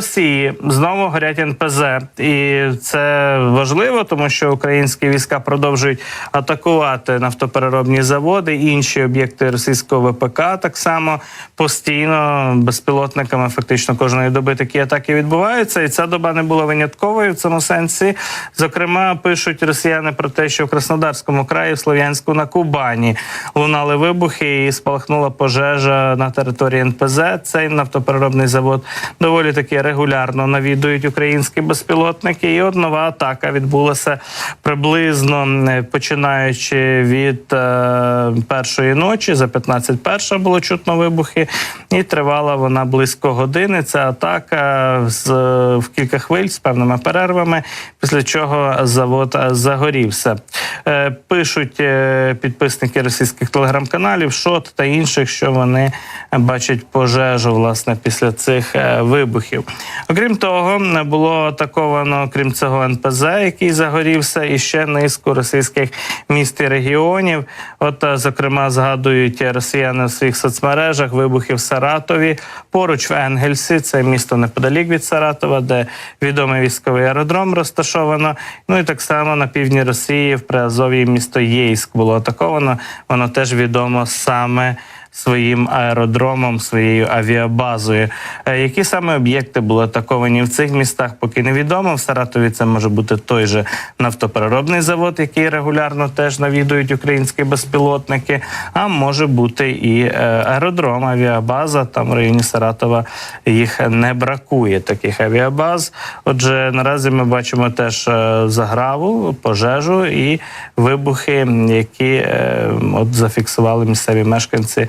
Росії знову горять НПЗ, і це важливо, тому що українські війська продовжують атакувати нафтопереробні заводи, інші об'єкти російського ВПК так само постійно безпілотниками. Фактично кожної доби такі атаки відбуваються, і ця доба не була винятковою в цьому сенсі. Зокрема, пишуть росіяни про те, що в Краснодарському краї, в Слов'янську на Кубані лунали вибухи і спалахнула пожежа на території НПЗ. Цей нафтопереробний завод доволі таки регулярно навідують українські безпілотники. І от нова атака відбулася приблизно починаючи від е, першої ночі, за 15 перша було чутно вибухи, і тривала вона близько години. Ця атака з е, в кілька хвиль з певними перервами, після чого завод загорівся. Е, пишуть е, підписники російських телеграм-каналів, ШОТ та інших, що вони бачать пожежу власне після цих е, вибухів. Окрім того, було атаковано, крім цього, НПЗ, який загорівся, і ще низку російських міст і регіонів. От, е, зокрема, згадують росіяни в своїх соцмережах вибухи в Саратові, поруч в Енгельсі, це місто неподалік від Саратова, де відомий військовий аеродром розташовано. Ну і так само на півдні Росії, в Приазов'ї місто Єйськ було атаковано. Воно теж відомо саме своїм аеродромом, своєю авіабазою. Е, Які саме об'єкти були атаковані в цих містах, поки невідомо. В Саратові це може бути той же нафтопереробний завод, який регулярно теж навідують українські безпілотники. А може бути і е, аеродром, авіабаза. Там в районі Саратова їх не бракує таких авіабаз. Отже, наразі ми бачимо теж е, заграву, пожежу і вибухи, які от зафіксували місцеві мешканці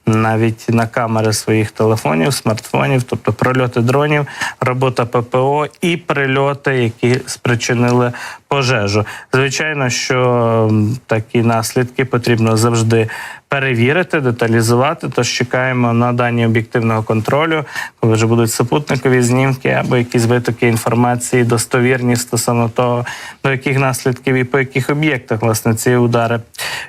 навіть на камери своїх телефонів, смартфонів, тобто прольоти дронів, робота ППО і прильоти, які спричинили пожежу. Звичайно, що такі наслідки потрібно завжди перевірити, деталізувати. Тож чекаємо на дані об'єктивного контролю, коли вже будуть супутникові знімки або якісь витоки інформації, достовірні стосовно того, до яких наслідків і по яких об'єктах власне ці удари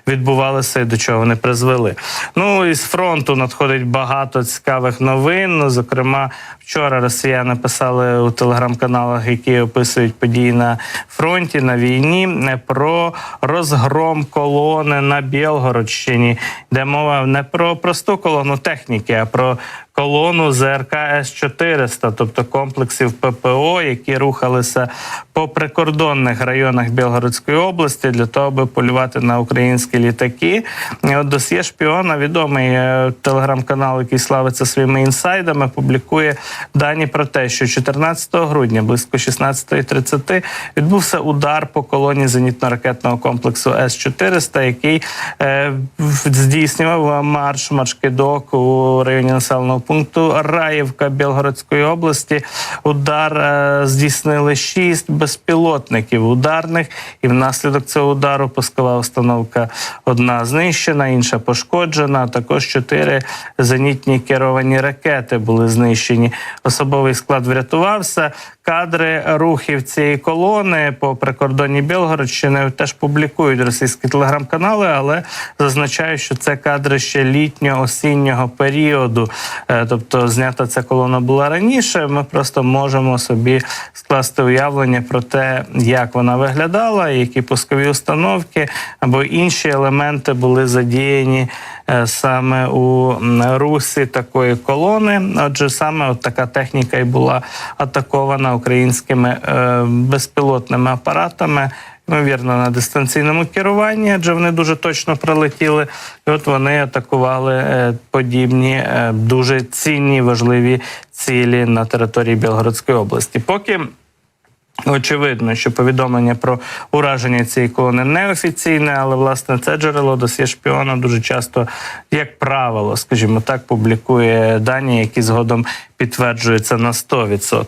відбувалися і до чого вони призвели. Ну і з фронту надходить багато цікавих новин. Ну, Зокрема, вчора росіяни писали у телеграм-каналах, які описують події на фронті на війні, про розгром колони на Білгородщині, де мова не про просту колону техніки, а про колону ЗРК С-400, тобто комплексів ППО, які рухалися по прикордонних районах Білгородської області для того, аби полювати на українські літаки. І от досьє шпіона, відомий е, телеграм-канал, який славиться своїми інсайдами, публікує дані про те, що 14 грудня близько 16.30 відбувся удар по колоні зенітно-ракетного комплексу С-400, який е, здійснював марш маршкидок у районі населеного пункту Раївка Білгородської області. Удар е, здійснили шість безпілотників ударних, і внаслідок цього удару пускова установка одна знищена, інша пошкоджена. Також чотири зенітні керовані ракети були знищені. Особовий склад врятувався. Кадри рухів цієї колони по прикордонні Білгородщини теж публікують російські телеграм-канали, але зазначають, що це кадри ще літньо-осіннього періоду. Е, Тобто, знята ця колона була раніше. Ми просто можемо собі скласти уявлення про те, як вона виглядала, які пускові установки або інші елементи були задіяні е, саме у русі такої колони. Отже, саме от така техніка і була атакована українськими е, безпілотними апаратами. Ймовірно, на дистанційному керуванні, адже вони дуже точно прилетіли. І от вони атакували е, подібні е, дуже цінні важливі цілі на території Білгородської області. Поки Очевидно, що повідомлення про ураження цієї колони неофіційне, але власне це джерело досі шпіона дуже часто, як правило, скажімо так, публікує дані, які згодом підтверджуються на 100%.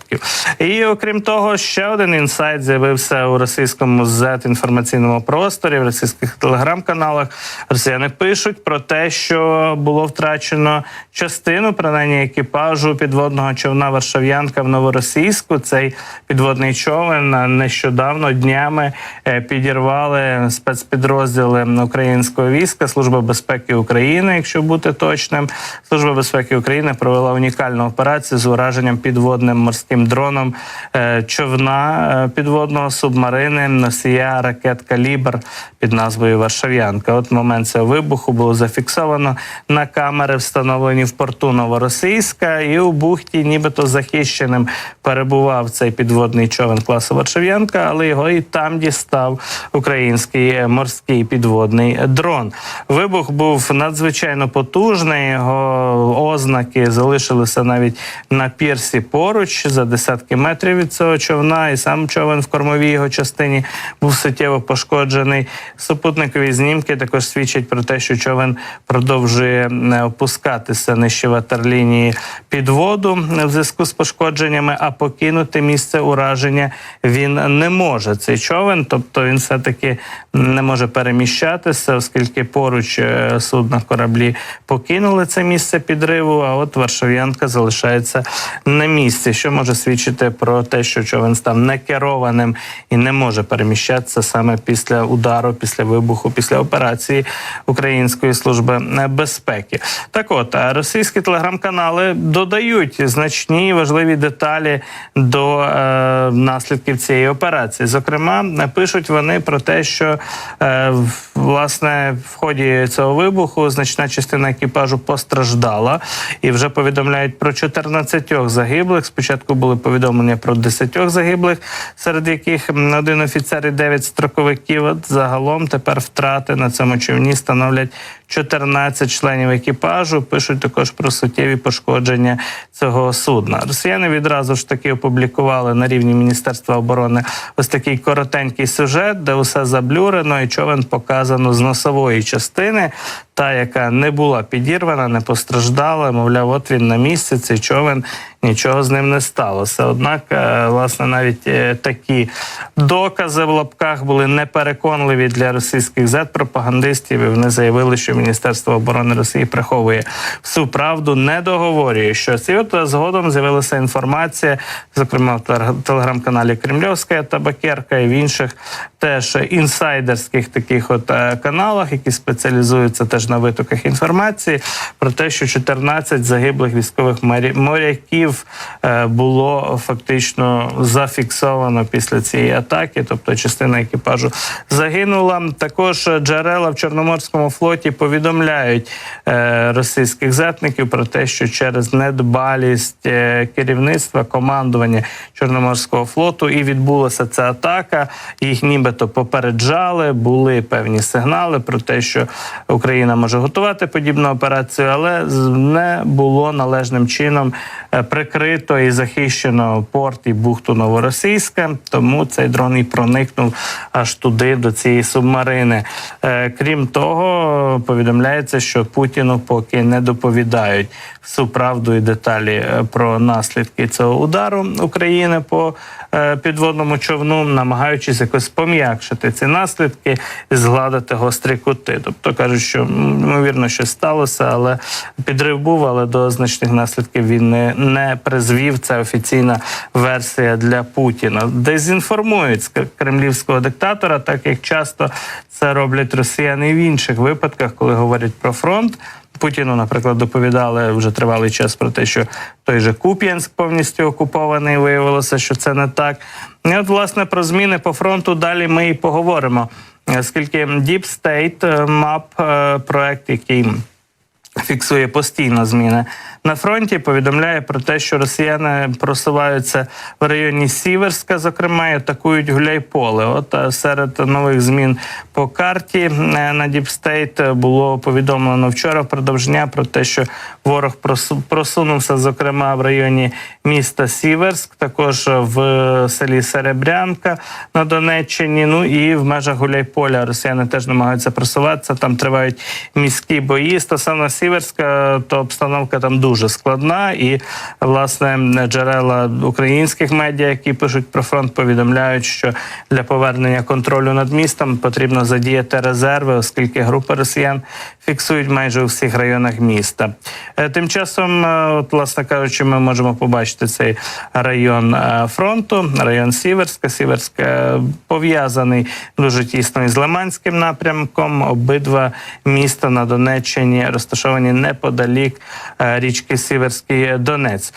І окрім того, ще один інсайт з'явився у російському z інформаційному просторі, в російських телеграм-каналах. Росіяни пишуть про те, що було втрачено частину принаймні екіпажу підводного човна Варшав'янка в Новоросійську. Цей підводний човен нещодавно днями е, підірвали спецпідрозділи українського війська, Служба безпеки України, якщо бути точним. Служба безпеки України провела унікальну операцію операцію з ураженням підводним морським дроном е, човна е, підводного субмарини носія ракет Калібр під назвою Варшав'янка. От момент цього вибуху було зафіксовано на камери, встановлені в порту Новоросійська, і у бухті, нібито захищеним, перебував цей підводний човен класу Варшав'янка, але його і там дістав український морський підводний дрон. Вибух був надзвичайно потужний. Його ознаки залишилися навіть на пірсі поруч за десятки метрів від цього човна, і сам човен в кормовій його частині був суттєво пошкоджений. Супутникові знімки також свідчать про те, що човен продовжує опускатися нижче ватерлінії під воду в зв'язку з пошкодженнями, а покинути місце ураження він не може. Цей човен, тобто він все таки не може переміщатися, оскільки поруч е, судна кораблі покинули це місце підриву. А от Варшав'янка залишається на місці, що може свідчити про те, що човен став некерованим і не може переміщатися саме після удару, після вибуху, після операції Української служби безпеки. Так, от російські телеграм-канали додають значні важливі деталі до е, наслідків цієї операції. Зокрема, пишуть вони про те, що е, власне в ході цього вибуху значна частина екіпажу постраждала, і вже повідомляють про 14 загиблих. Спочатку були повідомлення про 10 загиблих, серед яких один офіцер і 9 строковиків. Загалом тепер втрати на цьому човні становлять 14 членів екіпажу. Пишуть також про суттєві пошкодження цього судна. Росіяни відразу ж таки опублікували на рівні Міністерства оборони ось такий коротенький сюжет, де усе заблюрено, і човен показано з носової частини. Та, яка не була підірвана, не постраждала. Мовляв, от він на місці. Цей човен нічого з ним не сталося. Однак, е, власне, навіть е, такі докази в лапках були непереконливі для російських зет-пропагандистів. І вони заявили, що Міністерство оборони Росії приховує всю правду, не договорює щось. І от е, згодом з'явилася інформація, зокрема в телеграм-каналі Кремльовська табакерка і в інших теж інсайдерських таких от каналах, які спеціалізуються теж на витоках інформації, про те, що 14 загиблих військових моря- моряків е, було фактично зафіксовано після цієї атаки, тобто частина екіпажу загинула. Також джерела в Чорноморському флоті повідомляють е, російських зетників про те, що через недбалість е, керівництва командування Чорноморського флоту і відбулася ця атака. Їх нібито попереджали, були певні сигнали про те, що Україна може готувати подібну операцію, але не було належним чином е, прикрито і захищено порт і бухту Новоросійська. Тому цей дрон і проникнув аж туди, до цієї субмарини. Е, Крім того, повідомляється, що Путіну поки не доповідають всю правду і деталі е, про наслідки цього удару України по е, підводному човну, намагаючись якось пом'якшити ці наслідки і згладити гострі кути. Тобто кажуть, що ймовірно щось сталося, але підрив був, але до значних наслідків він не, не призвів. Це офіційна версія для Путіна. Дезінформують кремлівського диктатора, так як часто це роблять росіяни в інших випадках, коли говорять про фронт. Путіну, наприклад, доповідали вже тривалий час про те, що той же Куп'янськ повністю окупований. Виявилося, що це не так. І от, власне, про зміни по фронту далі ми і поговоримо. Оскільки Deep State е, Map, е, проект, який фіксує постійно зміни на фронті. Повідомляє про те, що росіяни просуваються в районі Сіверська, зокрема, і атакують Гуляйполе. От е, серед нових змін по карті е, на Діпстейт було повідомлено вчора впродовж дня про те, що ворог просу- просунувся, зокрема, в районі міста Сіверськ, також в селі Серебрянка на Донеччині. Ну і в межах Гуляйполя росіяни теж намагаються просуватися. Там тривають міські бої. Стосовно Сіверська, то обстановка там дуже складна, і власне джерела українських медіа, які пишуть про фронт, повідомляють, що для повернення контролю над містом потрібно задіяти резерви, оскільки групи росіян фіксують майже у всіх районах міста. Е, Тим часом, е, от, власне кажучи, ми можемо побачити цей район е, фронту, район Сіверська. Сіверськ е, пов'язаний дуже тісно із Лиманським напрямком. Обидва міста на Донеччині розташовані неподалік е, річки Сіверський Донець.